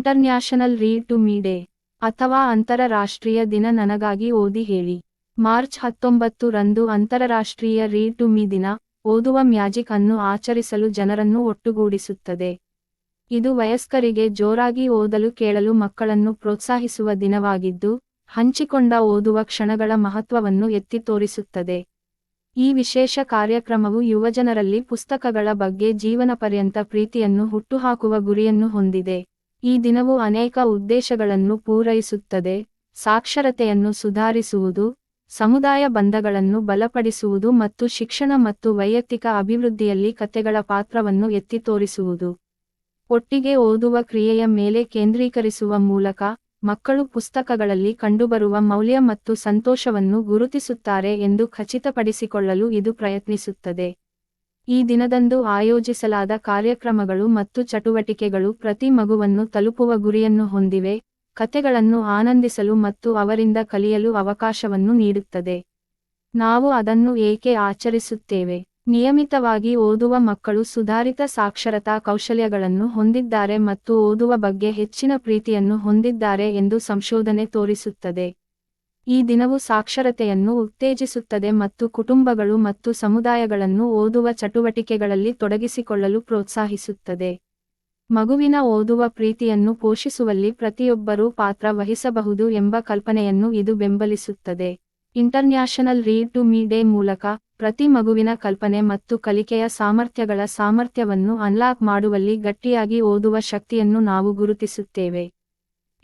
International read to me day ಅಥವಾ ಅಂತರರಾಷ್ಟ್ರೀಯ ದಿನ ನನಗಾಗಿ ಓದಿ ಹೇಳಿ. ಮಾರ್ಚ್ ಹತ್ತೊಂಬತ್ತು ರಂದು ಅಂತಾರಾಷ್ಟ್ರೀಯ ರೀಡ್ ಟು ಮೀ ದಿನ ಓದುವ ಮ್ಯಾಜಿಕ್ ಅನ್ನು ಆಚರಿಸಲು ಜನರನ್ನು ಒಟ್ಟುಗೂಡಿಸುತ್ತದೆ. ಇದು ವಯಸ್ಕರಿಗೆ ಜೋರಾಗಿ ಓದಲು ಕೇಳಲು ಮಕ್ಕಳನ್ನು ಪ್ರೋತ್ಸಾಹಿಸುವ ದಿನವಾಗಿದ್ದು, ಹಂಚಿಕೊಂಡ ಓದುವ ಕ್ಷಣಗಳ ಮಹತ್ವವನ್ನು ಎತ್ತಿ ತೋರಿಸುತ್ತದೆ. ಈ ವಿಶೇಷ ಕಾರ್ಯಕ್ರಮವು ಯುವಜನರಲ್ಲಿ ಪುಸ್ತಕಗಳ ಬಗ್ಗೆ ಜೀವನಪರ್ಯಂತ ಪ್ರೀತಿಯನ್ನು ಹುಟ್ಟುಹಾಕುವ ಗುರಿಯನ್ನು ಹೊಂದಿದೆ. ಈ ದಿನವು ಅನೇಕ ಉದ್ದೇಶಗಳನ್ನು ಪೂರೈಸುತ್ತದೆ, ಸಾಕ್ಷರತೆಯನ್ನು ಸುಧಾರಿಸುವುದು, ಸಮುದಾಯ ಬಂಧಗಳನ್ನು ಬಲಪಡಿಸುವುದು ಮತ್ತು ಶಿಕ್ಷಣ ಮತ್ತು ವೈಯಕ್ತಿಕ ಅಭಿವೃದ್ಧಿಯಲ್ಲಿ ಕತೆಗಳ ಪಾತ್ರವನ್ನು ಎತ್ತಿ ತೋರಿಸುವುದು. ಒಟ್ಟಿಗೆ ಓದುವ ಕ್ರಿಯೆಯ ಮೇಲೆ ಕೇಂದ್ರೀಕರಿಸುವ ಮೂಲಕ ಮಕ್ಕಳು ಪುಸ್ತಕಗಳಲ್ಲಿ ಕಂಡುಬರುವ ಮೌಲ್ಯ ಮತ್ತು ಸಂತೋಷವನ್ನು ಗುರುತಿಸುತ್ತಾರೆ ಎಂದು ಖಚಿತಪಡಿಸಿಕೊಳ್ಳಲು ಇದು ಪ್ರಯತ್ನಿಸುತ್ತದೆ. ಈ ದಿನದಂದು ಆಯೋಜಿಸಲಾದ ಕಾರ್ಯಕ್ರಮಗಳು ಮತ್ತು ಚಟುವಟಿಕೆಗಳು ಪ್ರತಿ ಮಗುವನ್ನು ತಲುಪುವ ಗುರಿಯನ್ನು ಹೊಂದಿವೆ, ಕಥೆಗಳನ್ನು ಆನಂದಿಸಲು ಮತ್ತು ಅವರಿಂದ ಕಲಿಯಲು ಅವಕಾಶವನ್ನು ನೀಡುತ್ತದೆ. ನಾವು ಅದನ್ನು ಏಕೆ ಆಚರಿಸುತ್ತೇವೆ? ನಿಯಮಿತವಾಗಿ ಓದುವ ಮಕ್ಕಳು ಸುಧಾರಿತ ಸಾಕ್ಷರತಾ ಕೌಶಲ್ಯಗಳನ್ನು ಹೊಂದಿದ್ದಾರೆ ಮತ್ತು ಓದುವ ಬಗ್ಗೆ ಹೆಚ್ಚಿನ ಪ್ರೀತಿಯನ್ನು ಹೊಂದಿದ್ದಾರೆ ಎಂದು ಸಂಶೋಧನೆ ತೋರಿಸುತ್ತದೆ. ಈ ದಿನವು ಸಾಕ್ಷರತೆಯನ್ನು ಉತ್ತೇಜಿಸುತ್ತದೆ ಮತ್ತು ಕುಟುಂಬಗಳು ಮತ್ತು ಸಮುದಾಯಗಳನ್ನು ಓದುವ ಚಟುವಟಿಕೆಗಳಲ್ಲಿ ತೊಡಗಿಸಿಕೊಳ್ಳಲು ಪ್ರೋತ್ಸಾಹಿಸುತ್ತದೆ. ಮಗುವಿನ ಓದುವ ಪ್ರೀತಿಯನ್ನು ಪೋಷಿಸುವಲ್ಲಿ ಪ್ರತಿಯೊಬ್ಬರೂ ಪಾತ್ರ ವಹಿಸಬಹುದು ಎಂಬ ಕಲ್ಪನೆಯನ್ನು ಇದು ಬೆಂಬಲಿಸುತ್ತದೆ. International read to me day ಮೂಲಕ ಪ್ರತಿ ಮಗುವಿನ ಕಲ್ಪನೆ ಮತ್ತು ಕಲಿಕೆಯ ಸಾಮರ್ಥ್ಯಗಳ ಸಾಮರ್ಥ್ಯವನ್ನು ಅನ್ಲಾಕ್ ಮಾಡುವಲ್ಲಿ ಗಟ್ಟಿಯಾಗಿ ಓದುವ ಶಕ್ತಿಯನ್ನು ನಾವು ಗುರುತಿಸುತ್ತೇವೆ.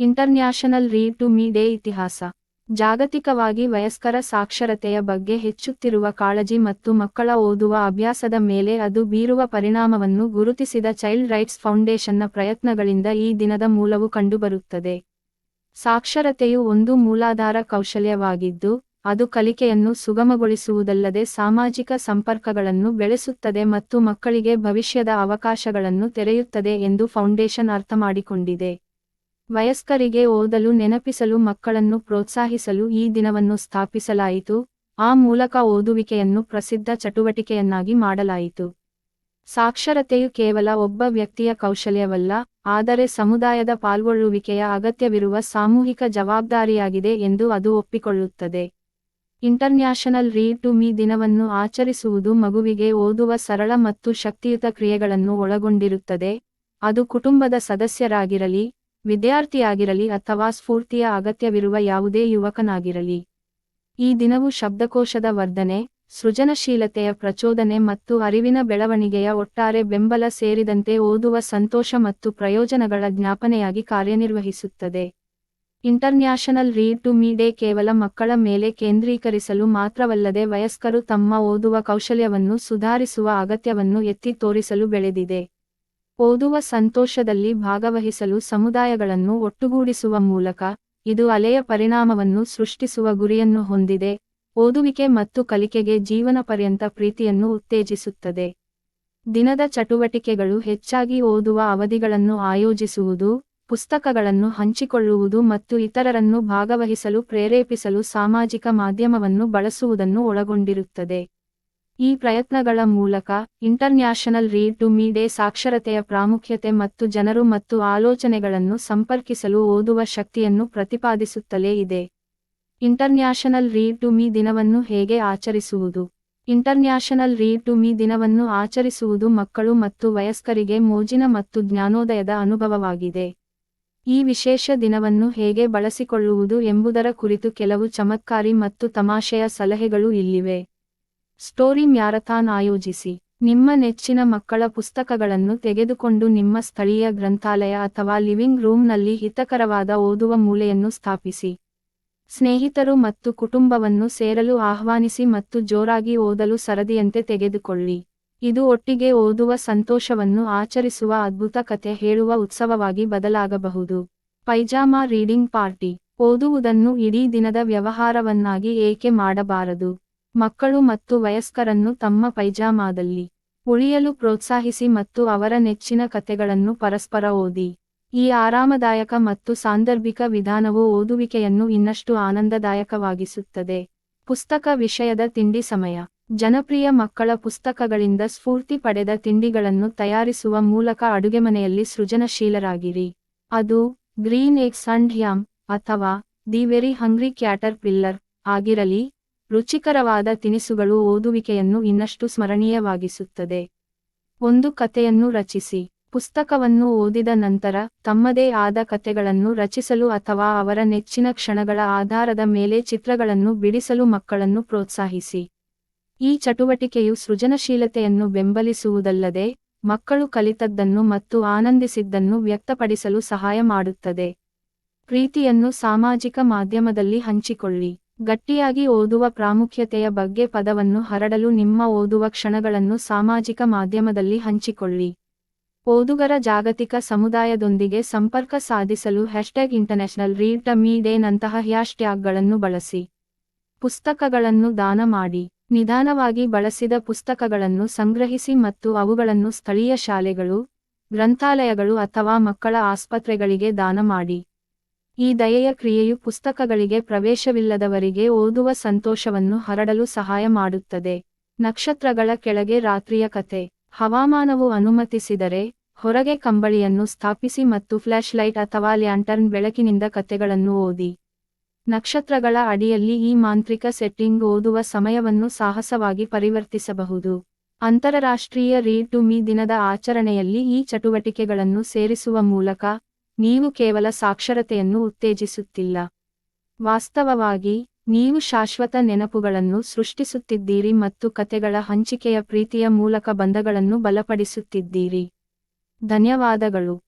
International read to me day ಇತಿಹಾಸ. ಜಾಗತಿಕವಾಗಿ ವಯಸ್ಕರ ಸಾಕ್ಷರತೆಯ ಬಗ್ಗೆ ಹೆಚ್ಚುತ್ತಿರುವ ಕಾಳಜಿ ಮತ್ತು ಮಕ್ಕಳ ಓದುವ ಅಭ್ಯಾಸದ ಮೇಲೆ ಅದು ಬೀರುವ ಪರಿಣಾಮವನ್ನು ಗುರುತಿಸಿದ ಚೈಲ್ಡ್ ರೈಟ್ಸ್ ಫೌಂಡೇಶನ್ನ ಪ್ರಯತ್ನಗಳಿಂದ ಈ ದಿನದ ಮೂಲವು ಕಂಡುಬರುತ್ತದೆ. ಸಾಕ್ಷರತೆಯು ಒಂದು ಮೂಲಾಧಾರ ಕೌಶಲ್ಯವಾಗಿದ್ದು, ಅದು ಕಲಿಕೆಯನ್ನು ಸುಗಮಗೊಳಿಸುವುದಲ್ಲದೆ ಸಾಮಾಜಿಕ ಸಂಪರ್ಕಗಳನ್ನು ಬೆಳೆಸುತ್ತದೆ ಮತ್ತು ಮಕ್ಕಳಿಗೆ ಭವಿಷ್ಯದ ಅವಕಾಶಗಳನ್ನು ತೆರೆಯುತ್ತದೆ ಎಂದು ಫೌಂಡೇಶನ್ ಅರ್ಥಮಾಡಿಕೊಂಡಿದೆ. ವಯಸ್ಕರಿಗೆ ಓದಲು ನೆನಪಿಸಲು ಮಕ್ಕಳನ್ನು ಪ್ರೋತ್ಸಾಹಿಸಲು ಈ ದಿನವನ್ನು ಸ್ಥಾಪಿಸಲಾಯಿತು. ಆ ಮೂಲಕ ಓದುವಿಕೆಯನ್ನು ಪ್ರಸಿದ್ಧ ಚಟುವಟಿಕೆಯನ್ನಾಗಿ ಮಾಡಲಾಯಿತು. ಸಾಕ್ಷರತೆಯು ಕೇವಲ ಒಬ್ಬ ವ್ಯಕ್ತಿಯ ಕೌಶಲ್ಯವಲ್ಲ, ಆದರೆ ಸಮುದಾಯದ ಪಾಲ್ಗೊಳ್ಳುವಿಕೆಯ ಅಗತ್ಯವಿರುವ ಸಾಮೂಹಿಕ ಜವಾಬ್ದಾರಿಯಾಗಿದೆ ಎಂದು ಅದು ಒಪ್ಪಿಕೊಳ್ಳುತ್ತದೆ. ಇಂಟರ್ನ್ಯಾಷನಲ್ ರೀಡ್ ಟು ಮೀ ದಿನವನ್ನು ಆಚರಿಸುವುದು ಮಗುವಿಗೆ ಓದುವ ಸರಳ ಮತ್ತು ಶಕ್ತಿಯುತ ಕ್ರಿಯೆಗಳನ್ನು ಒಳಗೊಂಡಿರುತ್ತದೆ. ಅದು ಕುಟುಂಬದ ಸದಸ್ಯರಾಗಿರಲಿ ವಿದ್ಯಾರ್ಥಿಯಾಗಿರಲಿ ಅಥವಾ ಸ್ಫೂರ್ತಿಯ ಅಗತ್ಯವಿರುವ ಯಾವುದೇ ಯುವಕನಾಗಿರಲಿ. ಈ ದಿನವು ಶಬ್ದಕೋಶದ ವರ್ಧನೆ, ಸೃಜನಶೀಲತೆಯ ಪ್ರಚೋದನೆ ಮತ್ತು ಅರಿವಿನ ಬೆಳವಣಿಗೆಯ ಒಟ್ಟಾರೆ ಬೆಂಬಲ ಸೇರಿದಂತೆ ಓದುವ ಸಂತೋಷ ಮತ್ತು ಪ್ರಯೋಜನಗಳ ಜ್ಞಾಪನೆಯಾಗಿ ಕಾರ್ಯನಿರ್ವಹಿಸುತ್ತದೆ. International read to me day ಕೇವಲ ಮಕ್ಕಳ ಮೇಲೆ ಕೇಂದ್ರೀಕರಿಸಲು ಮಾತ್ರವಲ್ಲದೆ ವಯಸ್ಕರು ತಮ್ಮ ಓದುವ ಕೌಶಲ್ಯವನ್ನು ಸುಧಾರಿಸುವ ಅಗತ್ಯವನ್ನು ಎತ್ತಿ ತೋರಿಸಲು ಬೆಳೆದಿದೆ. ಓದುವ ಸಂತೋಷದಲ್ಲಿ ಭಾಗವಹಿಸಲು ಸಮುದಾಯಗಳನ್ನು ಒಟ್ಟುಗೂಡಿಸುವ ಮೂಲಕ ಇದು ಅಲೆಯ ಪರಿಣಾಮವನ್ನು ಸೃಷ್ಟಿಸುವ ಗುರಿಯನ್ನು ಹೊಂದಿದೆ. ಓದುವಿಕೆ ಮತ್ತು ಕಲಿಕೆಗೆ ಜೀವನ ಪರ್ಯಂತ ಪ್ರೀತಿಯನ್ನು ಉತ್ತೇಜಿಸುತ್ತದೆ. ದಿನದ ಚಟುವಟಿಕೆಗಳು ಹೆಚ್ಚಾಗಿ ಓದುವ ಅವಧಿಗಳನ್ನು ಆಯೋಜಿಸುವುದು, ಪುಸ್ತಕಗಳನ್ನು ಹಂಚಿಕೊಳ್ಳುವುದು ಮತ್ತು ಇತರರನ್ನು ಭಾಗವಹಿಸಲು ಪ್ರೇರೇಪಿಸಲು ಸಾಮಾಜಿಕ ಮಾಧ್ಯಮವನ್ನು ಬಳಸುವುದನ್ನು ಒಳಗೊಂಡಿರುತ್ತದೆ. ಈ ಪ್ರಯತ್ನಗಳ ಮೂಲಕ international read to me day ಸಾಕ್ಷರತೆಯ ಪ್ರಾಮುಖ್ಯತೆ ಮತ್ತು ಜನರು ಮತ್ತು ಆಲೋಚನೆಗಳನ್ನು ಸಂಪರ್ಕಿಸಲು ಓದುವ ಶಕ್ತಿಯನ್ನು ಪ್ರತಿಪಾದಿಸುತ್ತಲೇ ಇದೆ. ಇಂಟರ್ನ್ಯಾಷನಲ್ ರೀಡ್ ಟು ಮೀ ದಿನವನ್ನು ಹೇಗೆ ಆಚರಿಸುವುದು? ಇಂಟರ್ನ್ಯಾಷನಲ್ ರೀಡ್ ಟು ಮೀ ದಿನವನ್ನು ಆಚರಿಸುವುದು ಮಕ್ಕಳು ಮತ್ತು ವಯಸ್ಕರಿಗೆ ಮೋಜಿನ ಮತ್ತು ಜ್ಞಾನೋದಯದ ಅನುಭವವಾಗಿದೆ. ಈ ವಿಶೇಷ ದಿನವನ್ನು ಹೇಗೆ ಬಳಸಿಕೊಳ್ಳುವುದು ಎಂಬುದರ ಕುರಿತು ಕೆಲವು ಚಮತ್ಕಾರಿ ಮತ್ತು ತಮಾಷೆಯ ಸಲಹೆಗಳು ಇಲ್ಲಿವೆ. ಸ್ಟೋರಿ ಮ್ಯಾರಥಾನ್ ಆಯೋಜಿಸಿ. ನಿಮ್ಮ ನೆಚ್ಚಿನ ಮಕ್ಕಳ ಪುಸ್ತಕಗಳನ್ನು ತೆಗೆದುಕೊಂಡು ನಿಮ್ಮ ಸ್ಥಳೀಯ ಗ್ರಂಥಾಲಯ ಅಥವಾ ಲಿವಿಂಗ್ ರೂಮ್ನಲ್ಲಿ ಹಿತಕರವಾದ ಓದುವ ಮೂಲೆಯನ್ನು ಸ್ಥಾಪಿಸಿ. ಸ್ನೇಹಿತರು ಮತ್ತು ಕುಟುಂಬವನ್ನು ಸೇರಲು ಆಹ್ವಾನಿಸಿ ಮತ್ತು ಜೋರಾಗಿ ಓದಲು ಸರದಿಯಂತೆ ತೆಗೆದುಕೊಳ್ಳಿ. ಇದು ಒಟ್ಟಿಗೆ ಓದುವ ಸಂತೋಷವನ್ನು ಆಚರಿಸುವ ಅದ್ಭುತ ಕಥೆ ಹೇಳುವ ಉತ್ಸವವಾಗಿ ಬದಲಾಗಬಹುದು. Pyjama reading party. ಓದುವುದನ್ನು ಇಡೀ ದಿನದ ವ್ಯವಹಾರವನ್ನಾಗಿ ಏಕೆ ಮಾಡಬಾರದು? ಮಕ್ಕಳು ಮತ್ತು ವಯಸ್ಕರನ್ನು ತಮ್ಮ ಪೈಜಾಮಾದಲ್ಲಿ ಉಳಿಯಲು ಪ್ರೋತ್ಸಾಹಿಸಿ ಮತ್ತು ಅವರ ನೆಚ್ಚಿನ ಕಥೆಗಳನ್ನು ಪರಸ್ಪರ ಓದಿ. ಈ ಆರಾಮದಾಯಕ ಮತ್ತು ಸಾಂದರ್ಭಿಕ ವಿಧಾನವು ಓದುವಿಕೆಯನ್ನು ಇನ್ನಷ್ಟು ಆನಂದದಾಯಕವಾಗಿಸುತ್ತದೆ. ಪುಸ್ತಕ ವಿಷಯದ ತಿಂಡಿ ಸಮಯ. ಜನಪ್ರಿಯ ಮಕ್ಕಳ ಪುಸ್ತಕಗಳಿಂದ ಸ್ಫೂರ್ತಿ ಪಡೆದ ತಿಂಡಿಗಳನ್ನು ತಯಾರಿಸುವ ಮೂಲಕ ಅಡುಗೆಮನೆಯಲ್ಲಿ ಸೃಜನಶೀಲರಾಗಿರಿ. ಅದು ಗ್ರೀನ್ ಎಗ್ಸ್ ಅಂಡ್ ಅಥವಾ the very hungry caterpillar ಆಗಿರಲಿ ರುಚಿಕರವಾದ ತಿನಿಸುಗಳು ಓದುವಿಕೆಯನ್ನು ಇನ್ನಷ್ಟು ಸ್ಮರಣೀಯವಾಗಿಸುತ್ತದೆ. ಒಂದು ಕಥೆಯನ್ನು ರಚಿಸಿ. ಪುಸ್ತಕವನ್ನು ಓದಿದ ನಂತರ ತಮ್ಮದೇ ಆದ ಕಥೆಗಳನ್ನು ರಚಿಸಲು ಅಥವಾ ಅವರ ನೆಚ್ಚಿನ ಕ್ಷಣಗಳ ಆಧಾರದ ಮೇಲೆ ಚಿತ್ರಗಳನ್ನು ಬಿಡಿಸಲು ಮಕ್ಕಳನ್ನು ಪ್ರೋತ್ಸಾಹಿಸಿ. ಈ ಚಟುವಟಿಕೆಯು ಸೃಜನಶೀಲತೆಯನ್ನು ಬೆಂಬಲಿಸುವುದಲ್ಲದೆ ಮಕ್ಕಳು ಕಲಿತದ್ದನ್ನು ಮತ್ತು ಆನಂದಿಸಿದ್ದನ್ನು ವ್ಯಕ್ತಪಡಿಸಲು ಸಹಾಯ ಮಾಡುತ್ತದೆ. ಪ್ರೀತಿಯನ್ನು ಸಾಮಾಜಿಕ ಮಾಧ್ಯಮದಲ್ಲಿ ಹಂಚಿಕೊಳ್ಳಿ. ಗಟ್ಟಿಯಾಗಿ ಓದುವ ಪ್ರಾಮುಖ್ಯತೆಯ ಬಗ್ಗೆ ಪದವನ್ನು ಹರಡಲು ನಿಮ್ಮ ಓದುವ ಕ್ಷಣಗಳನ್ನು ಸಾಮಾಜಿಕ ಮಾಧ್ಯಮದಲ್ಲಿ ಹಂಚಿಕೊಳ್ಳಿ. ಓದುಗರ ಜಾಗತಿಕ ಸಮುದಾಯದೊಂದಿಗೆ ಸಂಪರ್ಕ ಸಾಧಿಸಲು hashtag international read to me day ನಂತಹ ಹ್ಯಾಶ್ಟ್ಯಾಗ್ಗಳನ್ನು ಬಳಸಿ. ಪುಸ್ತಕಗಳನ್ನು ದಾನ ಮಾಡಿ. ನಿಧಾನವಾಗಿ ಬಳಸಿದ ಪುಸ್ತಕಗಳನ್ನು ಸಂಗ್ರಹಿಸಿ ಮತ್ತು ಅವುಗಳನ್ನು ಸ್ಥಳೀಯ ಶಾಲೆಗಳು, ಗ್ರಂಥಾಲಯಗಳು ಅಥವಾ ಮಕ್ಕಳ ಆಸ್ಪತ್ರೆಗಳಿಗೆ ದಾನ ಮಾಡಿ. ಈ ದಯೆಯ ಕ್ರಿಯೆಯು ಪುಸ್ತಕಗಳಿಗೆ ಪ್ರವೇಶವಿಲ್ಲದವರಿಗೆ ಓದುವ ಸಂತೋಷವನ್ನು ಹರಡಲು ಸಹಾಯ ಮಾಡುತ್ತದೆ. ನಕ್ಷತ್ರಗಳ ಕೆಳಗೆ ರಾತ್ರಿಯ ಕತೆ ಹವಾಮಾನವು ಅನುಮತಿಸಿದರೆ ಹೊರಗೆ ಕಂಬಳಿಯನ್ನು ಸ್ಥಾಪಿಸಿ ಮತ್ತು ಫ್ಲಾಶ್ ಲೈಟ್ ಅಥವಾ ಲ್ಯಾಂಟರ್ನ್ ಬೆಳಕಿನಿಂದ ಕತೆಗಳನ್ನು ಓದಿ. ನಕ್ಷತ್ರಗಳ ಅಡಿಯಲ್ಲಿ ಈ ಮಾಂತ್ರಿಕ ಸೆಟ್ಟಿಂಗ್ ಓದುವ ಸಮಯವನ್ನು ಸಾಹಸವಾಗಿ ಪರಿವರ್ತಿಸಬಹುದು. ಅಂತರರಾಷ್ಟ್ರೀಯ ರೀಡ್ ಟು ಮೀ ದಿನದ ಆಚರಣೆಯಲ್ಲಿ ಈ ಚಟುವಟಿಕೆಗಳನ್ನು ಸೇರಿಸುವ ಮೂಲಕ ನೀವು ಕೇವಲ ಸಾಕ್ಷರತೆಯನ್ನು ಉತ್ತೇಜಿಸುತ್ತಿಲ್ಲ. ವಾಸ್ತವವಾಗಿ, ನೀವು ಶಾಶ್ವತ ನೆನಪುಗಳನ್ನು ಸೃಷ್ಟಿಸುತ್ತಿದ್ದೀರಿ ಮತ್ತು ಕತೆಗಳ ಹಂಚಿಕೆಯ ಪ್ರೀತಿಯ ಮೂಲಕ ಬಂಧಗಳನ್ನು ಬಲಪಡಿಸುತ್ತಿದ್ದೀರಿ. ಧನ್ಯವಾದಗಳು.